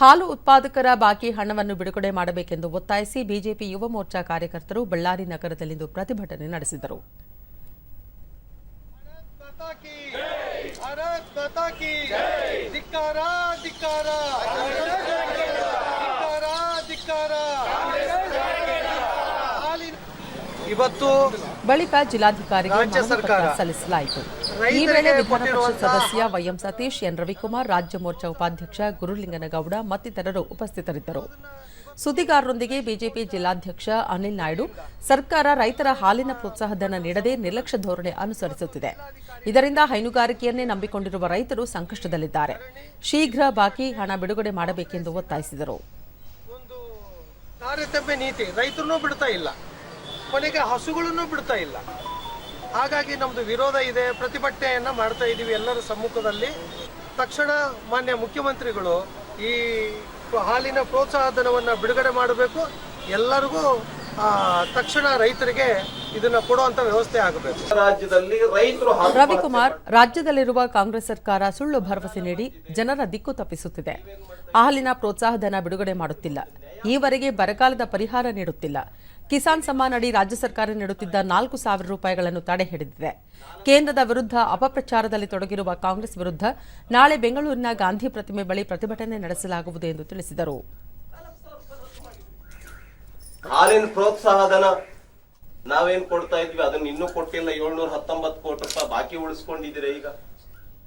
ಹಾಲು ಉತ್ಪಾದಕರ ಬಾಕಿ ಹಣವನ್ನು ಬಿಡುಗಡೆ ಮಾಡಬೇಕೆಂದು ಒತ್ತಾಯಿಸಿ ಬಿಜೆಪಿ ಯುವ ಮೋರ್ಚಾ ಕಾರ್ಯಕರ್ತರು ಬಳ್ಳಾರಿ ನಗರದಲ್ಲಿಂದು ಪ್ರತಿಭಟನೆ ನಡೆಸಿದರು. ಇವತ್ತು ಬಳಿಕ ಜಿಲ್ಲಾಧಿಕಾರಿಗೆ ಸಲ್ಲಿಸಲಾಯಿತು. ಈ ವೇಳೆ ವಿಧಾನಪರಿಷತ್ ಸದಸ್ಯ ವೈಎಂ ಸತೀಶ್ ಎನ್. ರವಿಕುಮಾರ್ ರಾಜ್ಯ ಮೋರ್ಚಾ ಉಪಾಧ್ಯಕ್ಷ ಗುರುಲಿಂಗನಗೌಡ ಮತ್ತಿತರರು ಉಪಸ್ಥಿತರಿದ್ದರು. ಸುದ್ದಿಗಾರರೊಂದಿಗೆ ಬಿಜೆಪಿ ಜಿಲ್ಲಾಧ್ಯಕ್ಷ ಅನಿಲ್ ನಾಯ್ಡು ಸರ್ಕಾರ ರೈತರ ಹಾಲಿನ ಪ್ರೋತ್ಸಾಹಧನ ನೀಡದೆ ನಿರ್ಲಕ್ಷ್ಯ ಧೋರಣೆ ಅನುಸರಿಸುತ್ತಿದೆ. ಇದರಿಂದ ಹೈನುಗಾರಿಕೆಯನ್ನೇ ನಂಬಿಕೊಂಡಿರುವ ರೈತರು ಸಂಕಷ್ಟದಲ್ಲಿದ್ದಾರೆ. ಶೀಘ್ರ ಬಾಕಿ ಹಣ ಬಿಡುಗಡೆ ಮಾಡಬೇಕೆಂದು ಒತ್ತಾಯಿಸಿದರು. ಒಂದು ತಾರತಮ್ಯ ನೀತಿ ರೈತರನ್ನೂ ಬಿಡ್ತಾ ಇಲ್ಲ. ಕೊನೆಗೆ ಹಸುಗಳನ್ನು ಬಿಡ್ತಾ ಇಲ್ಲ. ಹಾಗಾಗಿ ನಮ್ದು ವಿರೋಧ ಇದೆ, ಪ್ರತಿಭಟನೆಯನ್ನ ಮಾಡ್ತಾ ಇದ್ದೀವಿ ಎಲ್ಲರ ಸಮ್ಮುಖದಲ್ಲಿ. ತಕ್ಷಣ ಮಾನ್ಯ ಮುಖ್ಯಮಂತ್ರಿಗಳು ಈ ಹಾಲಿನ ಪ್ರೋತ್ಸಾಹಧನವನ್ನು ಬಿಡುಗಡೆ ಮಾಡಬೇಕು. ಎಲ್ಲರಿಗೂ ತಕ್ಷಣ ರೈತರಿಗೆ ಇದನ್ನ ಕೊಡುವಂತ ವ್ಯವಸ್ಥೆ ಆಗಬೇಕು. ರಾಜ್ಯದಲ್ಲಿ ರೈತರು ರವಿಕುಮಾರ್ ರಾಜ್ಯದಲ್ಲಿರುವ ಕಾಂಗ್ರೆಸ್ ಸರ್ಕಾರ ಸುಳ್ಳು ಭರವಸೆ ನೀಡಿ ಜನರ ದಿಕ್ಕು ತಪ್ಪಿಸುತ್ತಿದೆ. ಹಾಲಿನ ಪ್ರೋತ್ಸಾಹಧನ ಬಿಡುಗಡೆ ಮಾಡುತ್ತಿಲ್ಲ. ಈವರೆಗೆ ಬರಗಾಲದ ಪರಿಹಾರ ನೀಡುತ್ತಿಲ್ಲ. ಕಿಸಾನ್ ಸಮ್ಮಾನ್ ಅಡಿ ರಾಜ್ಯ ಸರ್ಕಾರ ನೀಡುತ್ತಿದ್ದ ನಾಲ್ಕು ಸಾವಿರ ರೂಪಾಯಿಗಳನ್ನು ತಡೆ ಹಿಡಿದಿದೆ. ಕೇಂದ್ರದ ವಿರುದ್ಧ ಅಪಪ್ರಚಾರದಲ್ಲಿ ತೊಡಗಿರುವ ಕಾಂಗ್ರೆಸ್ ವಿರುದ್ಧ ನಾಳೆ ಬೆಂಗಳೂರಿನ ಗಾಂಧಿ ಪ್ರತಿಮೆ ಬಳಿ ಪ್ರತಿಭಟನೆ ನಡೆಸಲಾಗುವುದು ಎಂದು ತಿಳಿಸಿದರು. ಹಾಲಿನ ಪ್ರೋತ್ಸಾಹಧನ ನಾವೇನ್ ಕೊಡ್ತಾ ಇದ್ವಿ? ಅದನ್ನ ಇನ್ನೂ ಕೊಟ್ಟಿಲ್ಲ. ಏಳ್ನೂರ ಹತ್ತೊಂಬತ್ತು ಕೋಟಿ ರೂಪಾಯಿ ಬಾಕಿ ಉಳಿಸ್ಕೊಂಡಿದ್ದೀರಾ ಈಗ?